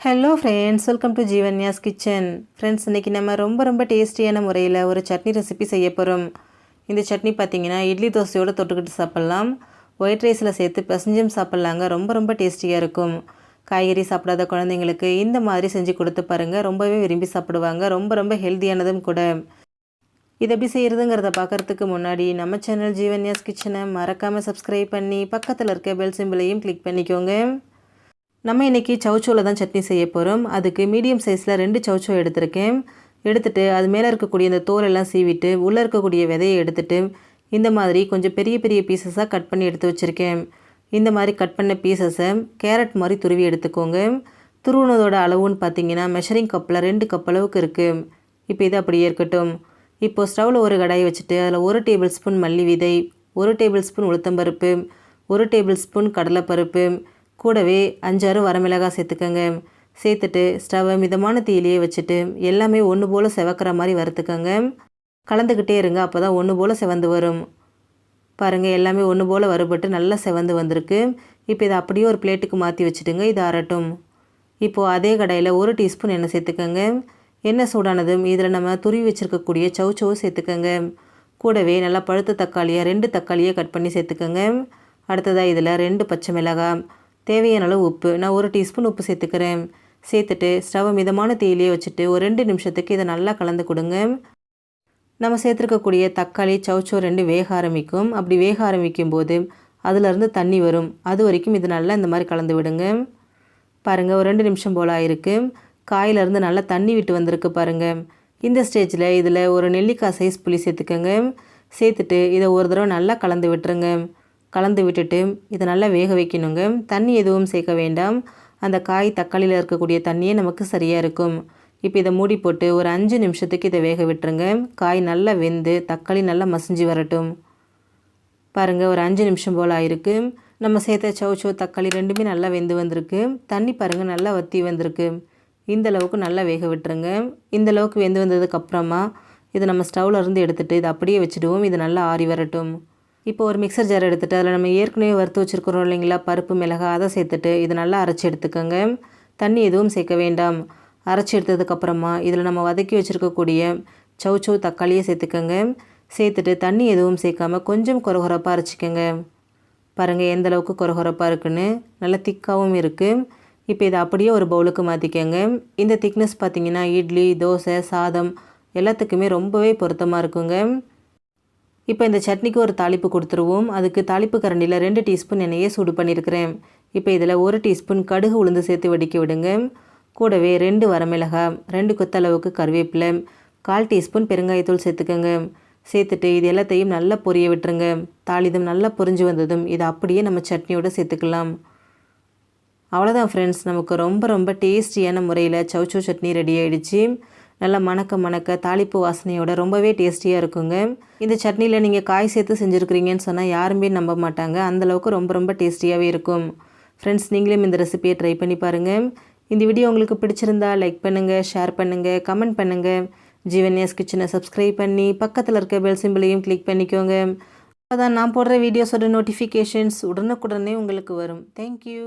Hello friends welcome to Jeevanya's kitchen friends இன்றைக்கி நம்ம ரொம்ப ரொம்ப டேஸ்டியான முறையில் ஒரு சட்னி ரெசிபி செய்ய போகிறோம் இந்த சட்னி பார்த்திங்கன்னா இட்லி தோசையோடு தொட்டுக்கிட்டு சாப்பிட்லாம். ஒயிட் ரைஸில் சேர்த்து பிசஞ்சும் சாப்பிட்லாங்க. ரொம்ப ரொம்ப டேஸ்டியாக இருக்கும். காய்கறி சாப்பிடாத குழந்தைங்களுக்கு இந்த மாதிரி செஞ்சு கொடுத்து பாருங்கள் ரொம்பவே விரும்பி சாப்பிடுவாங்க. ரொம்ப ரொம்ப ஹெல்த்தியானதும் கூட. இது எப்படி செய்கிறதுங்கிறத பார்க்குறதுக்கு முன்னாடி நம்ம சேனல் ஜீவன்யாஸ் கிச்சனை மறக்காமல் சப்ஸ்கிரைப் பண்ணி பக்கத்தில் இருக்க பெல் சிம்பிளையும் கிளிக் பண்ணிக்கோங்க. நம்ம இன்றைக்கி சவுச்சோவில் தான் சட்னி செய்ய போகிறோம் அதுக்கு மீடியம் சைஸில் ரெண்டு சவுச்சோ எடுத்திருக்கேன். எடுத்துகிட்டு அது மேலே இருக்கக்கூடிய இந்த தோலெல்லாம் சீவிட்டு உள்ளே இருக்கக்கூடிய விதையை எடுத்துகிட்டு இந்த மாதிரி கொஞ்சம் பெரிய பெரிய பீசஸாக கட் பண்ணி எடுத்து வச்சுருக்கேன். இந்த மாதிரி கட் பண்ண பீசஸை கேரட் மாதிரி துருவி எடுத்துக்கோங்க. துருவினதோட அளவுன்னு பார்த்தீங்கன்னா மெஷரிங் கப்பில் ரெண்டு கப் அளவுக்கு இருக்குது இப்போ இது அப்படியே இருக்கட்டும். இப்போது ஸ்டவ்வில் ஒரு கடாயை வச்சுட்டு அதில் ஒரு டேபிள் ஸ்பூன் மல்லி விதை ஒரு டேபிள் ஸ்பூன் உளுத்தம்பருப்பு ஒரு டேபிள் ஸ்பூன் கடலைப்பருப்பு கூடவே அஞ்சாறு வரமிளகாய் சேர்த்துக்கோங்க. சேர்த்துட்டு ஸ்டவ்வை மிதமான தீயிலேயே வச்சுட்டு எல்லாமே ஒன்று போல் செவக்கிற மாதிரி வறுத்துக்கோங்க. கலந்துக்கிட்டே இருங்க அப்போ தான் ஒன்று போல் செவந்து வரும். பாருங்கள் எல்லாமே ஒன்று போல் வறுபட்டு நல்லா செவந்து வந்திருக்கு. இப்போ இதை அப்படியே ஒரு பிளேட்டுக்கு மாற்றி வச்சுட்டுங்க இது அரட்டும் இப்போது அதே கடையில் ஒரு டீஸ்பூன் எண்ணெய் சேர்த்துக்கோங்க. எண்ணெய் சூடானதும் இதில் நம்ம துருவி வச்சுருக்கக்கூடிய சவு சவு சேர்த்துக்கோங்க. கூடவே நல்லா பழுத்த தக்காளியாக ரெண்டு தக்காளியை கட் பண்ணி சேர்த்துக்கோங்க. அடுத்ததாக இதில் ரெண்டு பச்சை மிளகாய். தேவையான அளவு உப்பு. நான் ஒரு டீஸ்பூன் உப்பு சேர்த்துக்கிறேன். சேர்த்துட்டு ஸ்டவ் மிதமான தீயிலே வச்சுட்டு ஒரு ரெண்டு நிமிஷத்துக்கு இதை நல்லா கலந்து கொடுங்க. நம்ம சேர்த்துருக்கக்கூடிய தக்காளி சவுச்சோ ரெண்டு வேக ஆரம்பிக்கும். அப்படி வேக ஆரம்பிக்கும் போது அதிலிருந்து தண்ணி வரும். அது வரைக்கும் இது நல்லா இந்த மாதிரி கலந்து விடுங்க. பாருங்கள் ஒரு ரெண்டு நிமிஷம் போல் ஆயிருக்கு. காயிலேருந்து நல்லா தண்ணி விட்டு வந்திருக்கு பாருங்கள் இந்த ஸ்டேஜில் இதில் ஒரு நெல்லிக்காய் சைஸ் புளி சேர்த்துக்கோங்க. சேர்த்துட்டு இதை ஒரு தடவை நல்லா கலந்து விட்டுருங்க. கலந்து விட்டுட்டு இதை நல்லா வேக வைக்கணுங்க. தண்ணி எதுவும் சேர்க்க வேண்டாம். அந்த காய் தக்காளியில் இருக்கக்கூடிய தண்ணியே நமக்கு சரியாக இருக்கும். இப்போ இதை மூடி போட்டு ஒரு அஞ்சு நிமிஷத்துக்கு இதை வேக விட்டுருங்க. காய் நல்லா வெந்து தக்காளி நல்லா மசிஞ்சு வரட்டும். பாருங்கள் ஒரு அஞ்சு நிமிஷம் போல் ஆயிருக்கு. நம்ம சேர்த்த சவுச்சோ தக்காளி ரெண்டுமே நல்லா வெந்து வந்திருக்கு. தண்ணி பாருங்கள் நல்லா வற்றி வந்திருக்கு. இந்த அளவுக்கு நல்லா வேக விட்டுருங்க. இந்த அளவுக்கு வெந்து வந்ததுக்கப்புறமா இதை நம்ம ஸ்டவ்வில் இருந்து எடுத்துகிட்டு இதை அப்படியே வச்சுடுவோம். இது நல்லா ஆறி வரட்டும். இப்போ ஒரு மிக்சர் ஜார் எடுத்துகிட்டு அதில் நம்ம ஏற்கனவே வறுத்து வச்சுருக்கிறோம் இல்லைங்களா? பருப்பு மிளகாய் அதை சேர்த்துட்டு இது நல்லா அரைச்சி எடுத்துக்கோங்க. தண்ணி எதுவும் சேர்க்க வேண்டாம். அரைச்சி எடுத்ததுக்கப்புறமா இதில் நம்ம வதக்கி வச்சுருக்கக்கூடிய சவு தக்காளியை சேர்த்துக்கோங்க. சேர்த்துட்டு தண்ணி எதுவும் சேர்க்காமல் கொஞ்சம் குறகுறப்பாக அரைச்சிக்கோங்க. பாருங்கள் எந்த அளவுக்கு குறகுறப்பாக இருக்குன்னு. நல்லா திக்காகவும் இருக்குது இப்போ இதை அப்படியே ஒரு பவுலுக்கு மாற்றிக்கோங்க இந்த திக்னஸ் பார்த்திங்கன்னா இட்லி தோசை சாதம் எல்லாத்துக்குமே ரொம்பவே பொருத்தமாக இருக்குங்க. இப்போ இந்த சட்னிக்கு ஒரு தாளிப்பு கொடுத்துருவோம். அதுக்கு தாளிப்பு கரண்டியில் ரெண்டு டீஸ்பூன் எண்ணெயை சூடு பண்ணியிருக்கிறேன். இப்போ இதில் ஒரு டீஸ்பூன் கடுகு உளுந்து சேர்த்து வடிக்க விடுங்க. கூடவே ரெண்டு வரமிளகாய் ரெண்டு கொத்தளவுக்கு கருவேப்பிலை கால் டீஸ்பூன் பெருங்காயத்தூள் சேர்த்துக்கோங்க. சேர்த்துட்டு இது எல்லாத்தையும் நல்லா பொரிய விட்டுருங்க. தாளிதம் நல்லா பொரிஞ்சு வந்ததும் இதை அப்படியே நம்ம சட்னியோடு சேர்த்துக்கலாம். அவ்வளோதான் ஃப்ரெண்ட்ஸ் நமக்கு ரொம்ப ரொம்ப டேஸ்டியான முறையில் சவுச்சோ சட்னி ரெடி ஆகிடுச்சு நல்லா மணக்க மணக்க தாளிப்பு வாசனையோட ரொம்பவே டேஸ்டியாக இருக்குங்க. இந்த சட்னியில் நீங்கள் காய் சேர்த்து செஞ்சுருக்கிறீங்கன்னு சொன்னால் யாருமே நம்ப மாட்டாங்க. அந்தளவுக்கு ரொம்ப ரொம்ப டேஸ்டியாகவே இருக்கும். ஃப்ரெண்ட்ஸ் நீங்களும் இந்த ரெசிபியை ட்ரை பண்ணி பாருங்கள் இந்த வீடியோ உங்களுக்கு பிடிச்சிருந்தா லைக் பண்ணுங்கள் ஷேர் பண்ணுங்கள் கமெண்ட் பண்ணுங்கள் ஜீவன்யாஸ் கிச்சனை சப்ஸ்கிரைப் பண்ணி பக்கத்தில் இருக்க பெல் சிம்பிளையும் கிளிக் பண்ணிக்கோங்க. அப்போ தான் நான் போடுற வீடியோஸோட நோட்டிஃபிகேஷன்ஸ் உடனுக்குடனே உங்களுக்கு வரும். தேங்க்யூ